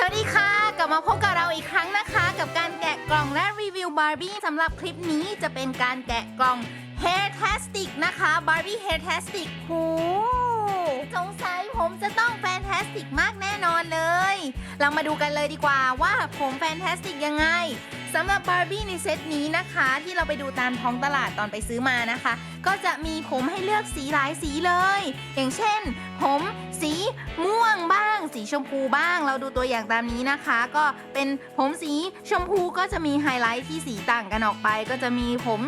สวัสดีค่ะ กลับมาพบกับเราอีกครั้งนะคะ กับการแกะกล่องและรีวิวบาร์บี้สำหรับคลิปนี้จะเป็นการแกะกล่อง Hair Tastic นะคะ Barbie Hair Tastic หูสงสัยผมจะต้องแฟนตาสติกมากแน่นอนเลย เรามาดูกันเลยดีกว่าว่าผมแฟนตาสติกยังไงสำหรับบาร์บี้ในเซตนี้นะคะ ที่เราไปดูตามท้องตลาดตอนไปซื้อมานะคะ ก็จะมีผมให้เลือกสีหลายสีเลย อย่างเช่น ผมสีม่วงบ้าง สีชมพูบ้าง เราดูตัวอย่างตามนี้นะคะ ก็เป็นผมสีชมพูก็จะมีไฮไลท์ที่สีต่างกันออกไป ก็จะมีผม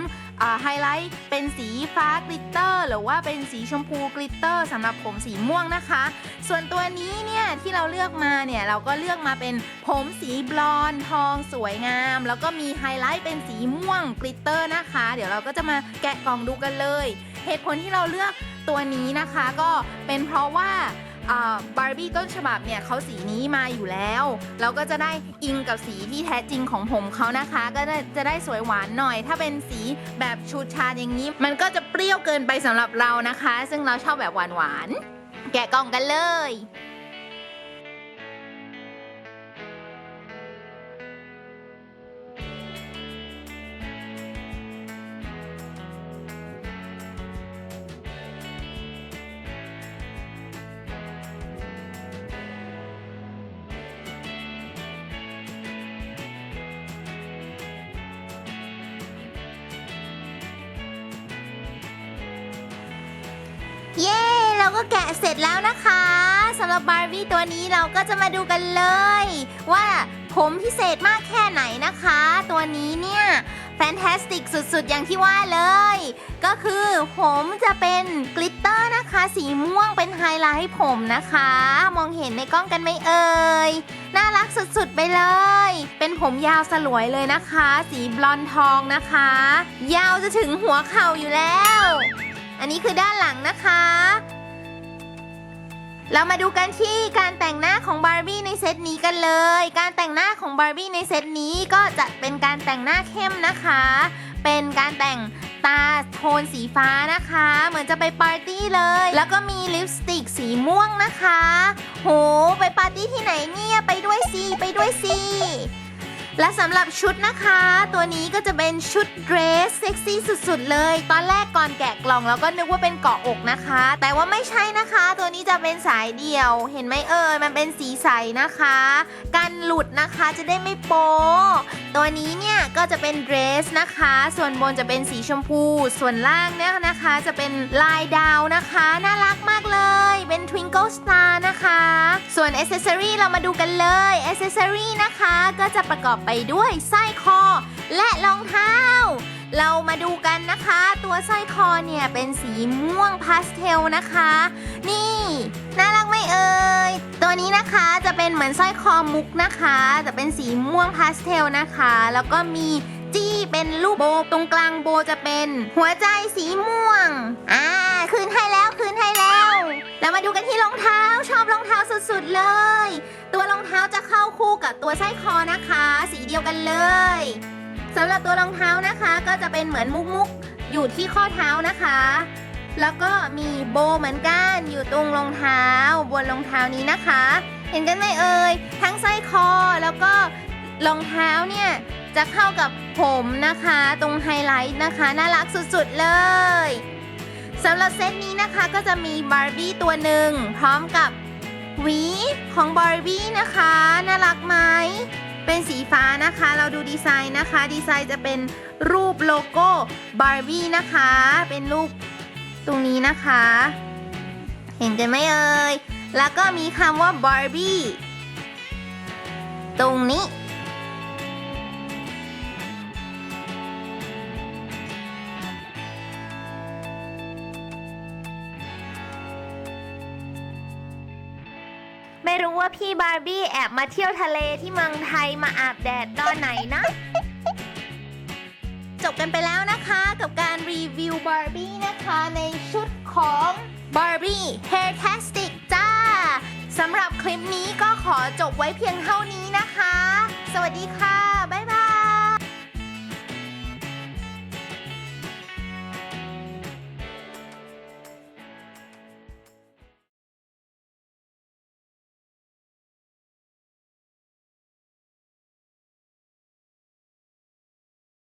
ไฮไลท์เป็นสีฟ้ากลิตเตอร์ หรือว่าเป็นสีชมพูกลิตเตอร์สำหรับผมสีม่วงนะคะ ส่วนตัวนี้เนี่ยที่เราเลือกมาเนี่ยเราก็เลือกมาเป็นผมสีบลอนด์ทองสวยงามแล้วก็มีไฮไลท์เป็นสีม่วงกลิตเตอร์นะคะ เดี๋ยวเราก็จะมาแกะกล่องดูกันเลย เหตุผลที่เราเลือกตัวนี้นะคะก็เป็นเพราะว่าบาร์บี้ต้นฉบับเนี่ยเขาสีนี้มาอยู่แล้ว เราก็จะได้อิงกับสีที่แท้จริงของผมเขานะคะ ก็จะได้สวยหวานหน่อย ถ้าเป็นสีแบบชูดชาอย่างนี้ มันก็จะเปรี้ยวเกินไปสำหรับเรานะคะ ซึ่งเราชอบแบบหวานหวานๆแกะกล่องกันเลย เย้ เราก็แกะเสร็จแล้วนะคะสำหรับบาร์บี้ตัวนี้เราก็จะมาดูกันเลย ว่าผมพิเศษมากแค่ไหนนะคะ ตัวนี้เนี่ยแฟนตาสติกสุดๆ อย่างที่ว่าเลย ก็คือผมจะเป็นกลิตเตอร์นะคะ สีม่วงเป็นไฮไลท์ผมนะคะ มองเห็นในกล้องกันไหมเอ่ยน่ารักสุดๆไปเลย เป็นผมยาวสลวยเลยนะคะ สีบลอนทองนะคะ ยาวจะถึงหัวเข่าอยู่แล้ว นี้คือด้านหลังนะคะ เรามาดูกันที่การแต่งหน้าของบาร์บี้ในเซตนี้กันเลย การแต่งหน้าของบาร์บี้ในเซตนี้ก็จะเป็นการแต่งหน้าเข้มนะคะ เป็นการแต่งตาโทนสีฟ้านะคะ เหมือนจะไปปาร์ตี้เลย แล้วก็มีลิปสติกสีม่วงนะคะ โห ไปปาร์ตี้ที่ไหนเนี่ย ไปด้วยสิ ไปด้วยสิ และสำหรับชุดนะคะ ตัวนี้ก็จะเป็นชุดเดรสเซ็กซี่สุดๆ เลย ตอนแรกก่อนแกะกล่องเราก็นึกว่าเป็นเกาะอกนะคะ แต่ว่าไม่ใช่นะคะ ตัวนี้จะเป็นสายเดี่ยว เห็นไหมเอ่ยมันเป็นสีใสนะคะ กันหลุดนะคะจะได้ไม่โป๊ตัวนี้เนี่ยก็จะเป็นเดรสนะคะ ส่วนบนจะเป็นสีชมพู ส่วนล่างเนี่ยนะคะ จะเป็นลายดาวนะคะ น่ารักมากเลย เป็น Twinkle Star นะคะ ส่วน Accessory เรามาดูกันเลย Accessory นะคะ ก็จะประกอบไปด้วยสร้อยคอ และรองเท้า เรามาดูกันนะคะ ตัวสร้อยคอเนี่ยเป็นสีม่วงพาสเทลนะคะ นี่น่ารักไหมเอ่ยตัวนี้นะคะจะเป็นเหมือนสร้อยคอมุกนะคะแต่เป็นสีม่วงพาสเทลนะคะ แล้วก็มีจี้เป็นรูปโบตรงกลางโบจะเป็น หัวใจสีม่วง อ่าคืนให้แล้วคืนให้แล้ว แล้วมาดูกันที่รองเท้าชอบรองเท้าสุดๆเลย ตัวรองเท้าจะเข้าคู่กับตัวสร้อยคอนะคะ สีเดียวกันเลยสำหรับตัวรองเท้านะคะก็จะเป็นเหมือนมุกๆอยู่ที่ข้อเท้านะคะ แล้วก็มีโบเหมือนกันอยู่ตรงรองเท้าบนรองเท้านี้นะคะ เห็นกันไหมเอ่ยทั้งสร้อยคอแล้วก็รองเท้าเนี่ยจะเข้ากับผมนะคะ ตรงไฮไลท์นะคะ น่ารักสุดๆเลย สำหรับเซตนี้นะคะก็จะมีบาร์บี้ตัวหนึ่งพร้อมกับหวีของบาร์บี้นะคะ น่ารักไหมเป็นสีฟ้านะคะ เราดูดีไซน์นะคะ ดีไซน์จะเป็นรูปโลโก้บาร์บี้นะคะ เป็นรูปตรงนี้นะคะ เห็นกันไหมเอ่ยแล้วก็มีคำว่า Barbie ตรงนี้ ไม่รู้ว่าพี่บาร์บี้แอบมาเที่ยวทะเลที่เมืองไทยมาอาบแดดตอนไหนนะ จบกันไปแล้วนะคะกับการรีวิวบาร์บี้นะคะในชุดของ Barbie Hairtastic จ้า สำหรับคลิปนี้ก็ขอจบไว้เพียงเท่านี้นะคะ สวัสดีค่ะ